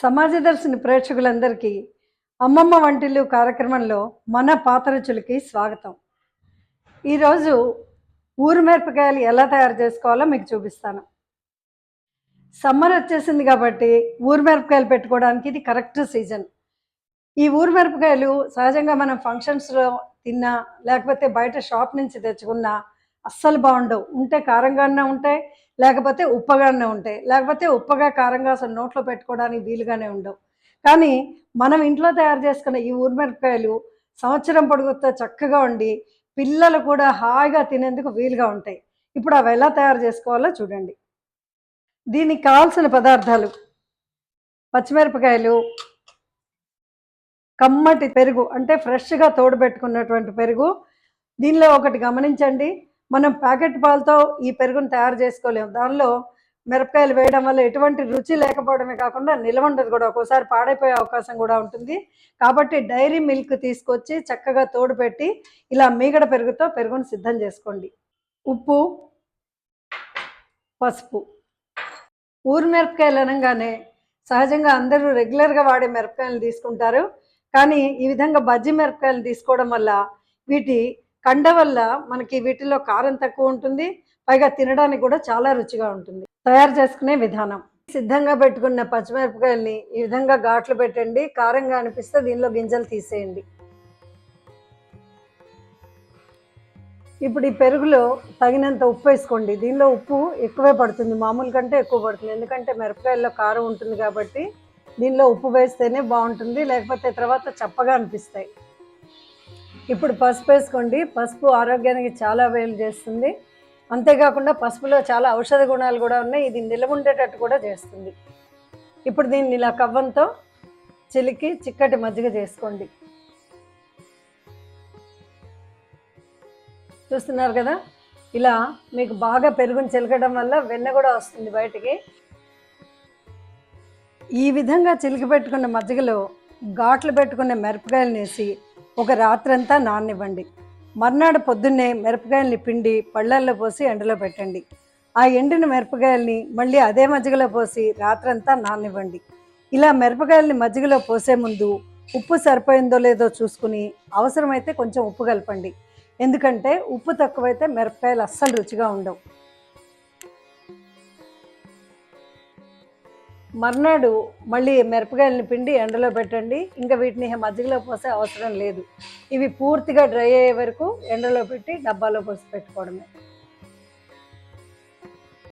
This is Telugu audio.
సమాజ దర్శిని ప్రేక్షకులందరికీ అమ్మమ్మ వంటిల్లు కార్యక్రమంలో మన పాత రుచులకి స్వాగతం. ఈరోజు ఊరు మిరపకాయలు ఎలా తయారు చేసుకోవాలో మీకు చూపిస్తాను. సమ్మర్ వచ్చేసింది కాబట్టి ఊరు మిరపకాయలు పెట్టుకోవడానికి ఇది కరెక్ట్ సీజన్. ఈ ఊరు మిరపకాయలు సహజంగా మనం ఫంక్షన్స్లో తిన్నా లేకపోతే బయట షాప్ నుంచి తెచ్చుకున్నా అస్సలు బాగుండవు. ఉంటే కారంగానే ఉంటాయి లేకపోతే ఉప్పగానే ఉంటాయి. లేకపోతే ఉప్పగా కారంగా అసలు నోట్లో పెట్టుకోవడానికి వీలుగానే ఉండవు. కానీ మనం ఇంట్లో తయారు చేసుకున్న ఈ ఊరిమిరపకాయలు సంవత్సరం పొడుగుతో చక్కగా ఉండి పిల్లలు కూడా హాయిగా తినేందుకు వీలుగా ఉంటాయి. ఇప్పుడు అవి ఎలా తయారు చేసుకోవాలో చూడండి. దీనికి కావాల్సిన పదార్థాలు. పచ్చిమిరపకాయలు కమ్మటి పెరుగు అంటే ఫ్రెష్గా తోడు పెట్టుకున్నటువంటి పెరుగు. దీనిలో ఒకటి గమనించండి. మనం ప్యాకెట్ పాలతో ఈ పెరుగును తయారు చేసుకోలేము. దానిలో మిరపకాయలు వేయడం వల్ల ఎటువంటి రుచి లేకపోవడమే కాకుండా నిల్వ ఉండదు కూడా. ఒక్కోసారి పాడైపోయే అవకాశం కూడా ఉంటుంది. కాబట్టి డైరీ మిల్క్ తీసుకొచ్చి చక్కగా తోడు పెట్టి ఇలా మీగడ పెరుగుతో పెరుగును సిద్ధం చేసుకోండి. ఉప్పు పసుపు. ఊరు మిరపకాయలు అనగానే సహజంగా అందరూ రెగ్యులర్గా వాడే మిరపకాయలు తీసుకుంటారు. కానీ ఈ విధంగా బజ్జి మిరపకాయలు తీసుకోవడం వల్ల వీటి కండ వల్ల మనకి వీటిలో కారం తక్కువ ఉంటుంది పైగా తినడానికి కూడా చాలా రుచిగా ఉంటుంది. తయారు చేసుకునే విధానం. సిద్ధంగా పెట్టుకున్న పచ్చిమిరపకాయల్ని ఈ విధంగా ఘాట్లు పెట్టండి కారంగా అనిపిస్తే దీనిలో గింజలు తీసేయండి. ఇప్పుడు ఈ పెరుగులో తగినంత ఉప్పు వేసుకోండి. దీనిలో ఉప్పు ఎక్కువే పడుతుంది మామూలు కంటే ఎక్కువ పడుతుంది. ఎందుకంటే మిరపకాయల్లో కారం ఉంటుంది కాబట్టి దీనిలో ఉప్పు వేస్తేనే బాగుంటుంది లేకపోతే తర్వాత చప్పగా అనిపిస్తాయి. ఇప్పుడు పసుపు వేసుకోండి. పసుపు ఆరోగ్యానికి చాలా వేలు చేస్తుంది. అంతేకాకుండా పసుపులో చాలా ఔషధ గుణాలు కూడా ఉన్నాయి. ఇది నిలవ ఉండేటట్టు కూడా చేస్తుంది. ఇప్పుడు దీన్ని ఇలా కవ్వంతో చిలికి చిక్కటి మజ్జిగ చేసుకోండి. చూస్తున్నారు కదా? ఇలా మీకు బాగా పెరుగుని చిలకడం వల్ల వెన్న కూడా వస్తుంది బయటికి. ఈ విధంగా చిలికి పెట్టుకున్న మజ్జిగలో ఘాట్లు పెట్టుకున్న మిరపకాయలు వేసి ఒక రాత్రంతా నాననివ్వండి. మర్నాడు పొద్దున్నే మిరపకాయల్ని పిండి పళ్ళల్లో పోసి ఎండలో పెట్టండి. ఆ ఎండిన మిరపకాయల్ని మళ్ళీ అదే మజ్జిగలో పోసి రాత్రంతా నాననివ్వండి. ఇలా మిరపకాయల్ని మజ్జిగలో పోసే ముందు ఉప్పు సరిపోయిందో లేదో చూసుకుని అవసరమైతే కొంచెం ఉప్పు కలపండి. ఎందుకంటే ఉప్పు తక్కువైతే మిరపకాయలు అస్సలు రుచిగా ఉండవు. మర్నాడు మళ్ళీ మిరపకాయలని పిండి ఎండలో పెట్టండి. ఇంకా వీటిని మజ్జిగలో పోసే అవసరం లేదు. ఇవి పూర్తిగా డ్రై అయ్యే వరకు ఎండలో పెట్టి డబ్బాలో పోసి పెట్టుకోవడమే.